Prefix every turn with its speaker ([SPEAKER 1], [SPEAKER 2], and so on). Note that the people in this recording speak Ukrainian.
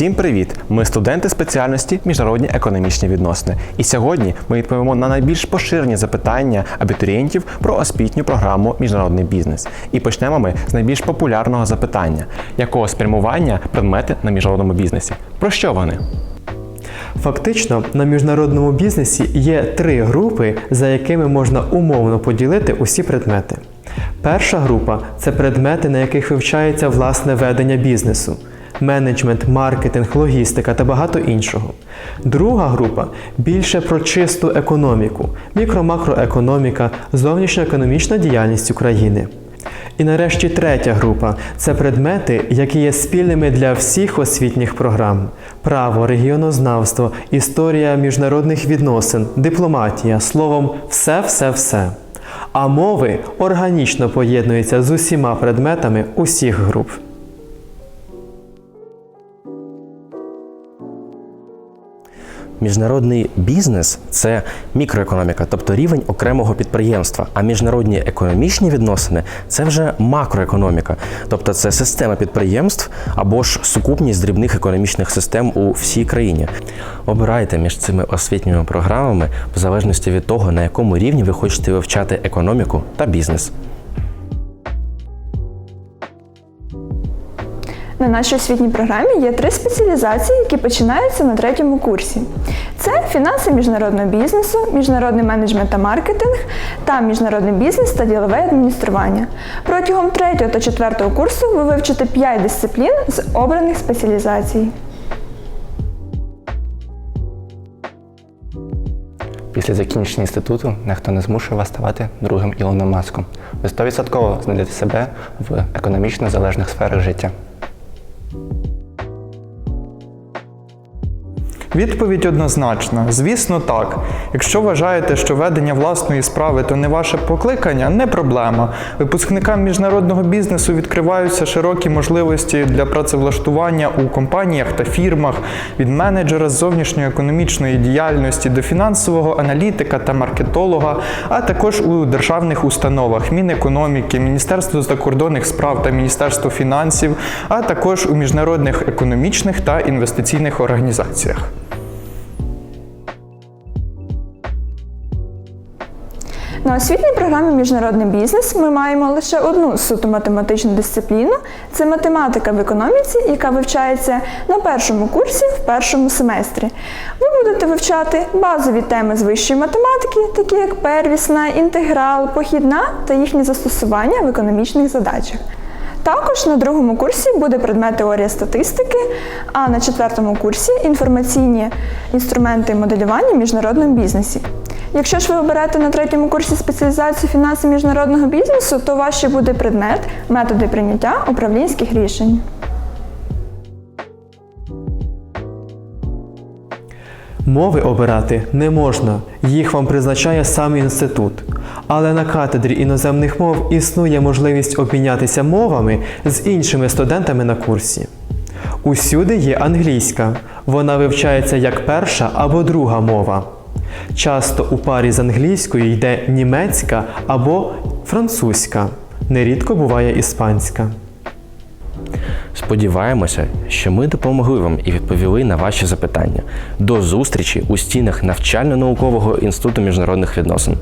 [SPEAKER 1] Всім привіт! Ми студенти спеціальності міжнародні економічні відносини. І сьогодні ми відповімо на найбільш поширені запитання абітурієнтів про освітню програму Міжнародний бізнес. І почнемо ми з найбільш популярного запитання: якого спрямування предмети на міжнародному бізнесі? Про що вони?
[SPEAKER 2] Фактично, на міжнародному бізнесі є три групи, за якими можна умовно поділити усі предмети. Перша група це предмети, на яких вивчається власне ведення бізнесу, менеджмент, маркетинг, логістика та багато іншого. Друга група більше про чисту економіку, мікро-макроекономіка, зовнішньоекономічна діяльність України. І нарешті третя група це предмети, які є спільними для всіх освітніх програм: право, регіонознавство, історія міжнародних відносин, дипломатія, словом, все-все-все. А мови органічно поєднуються з усіма предметами усіх груп.
[SPEAKER 3] Міжнародний бізнес це мікроекономіка, тобто рівень окремого підприємства. А міжнародні економічні відносини це вже макроекономіка, тобто це система підприємств або ж сукупність дрібних економічних систем у всій країні. Обирайте між цими освітніми програмами в залежності від того, на якому рівні ви хочете вивчати економіку та бізнес.
[SPEAKER 4] На нашій освітній програмі є три спеціалізації, які починаються на третьому курсі. Це фінанси міжнародного бізнесу, міжнародний менеджмент та маркетинг та міжнародний бізнес та ділове адміністрування. Протягом третього та четвертого курсу ви вивчите 5 дисциплін з обраних спеціалізацій.
[SPEAKER 5] Після закінчення інституту ніхто не змушує вас ставати другим Ілоном Маском. Ви 100% знайдете себе в економічно залежних сферах життя.
[SPEAKER 6] Відповідь однозначна. Звісно, так. Якщо вважаєте, що ведення власної справи то не ваше покликання, не проблема. Випускникам міжнародного бізнесу відкриваються широкі можливості для працевлаштування у компаніях та фірмах від менеджера з зовнішньої економічної діяльності до фінансового аналітика та маркетолога, а також у державних установах Мінекономіки, Міністерство закордонних справ та Міністерство фінансів, а також у міжнародних економічних та інвестиційних організаціях.
[SPEAKER 4] На освітній програмі Міжнародний бізнес ми маємо лише одну суто математичну дисципліну це математика в економіці, яка вивчається на першому курсі в першому семестрі. Ви будете вивчати базові теми з вищої математики, такі як первісна, інтеграл, похідна та їхні застосування в економічних задачах. Також на другому курсі буде предмет теорія статистики, а на четвертому курсі інформаційні інструменти моделювання в міжнародному бізнесі. Якщо ж ви оберете на третьому курсі спеціалізацію фінанси міжнародного бізнесу, то ваш буде предмет методи прийняття управлінських рішень.
[SPEAKER 2] Мови обирати не можна, їх вам призначає сам інститут. Але на катедрі іноземних мов існує можливість обмінятися мовами з іншими студентами на курсі. Усюди є англійська, вона вивчається як перша або друга мова. Часто у парі з англійською йде німецька або французька, нерідко буває іспанська.
[SPEAKER 3] Сподіваємося, що ми допомогли вам і відповіли на ваші запитання. До зустрічі у стінах навчально-наукового інституту міжнародних відносин.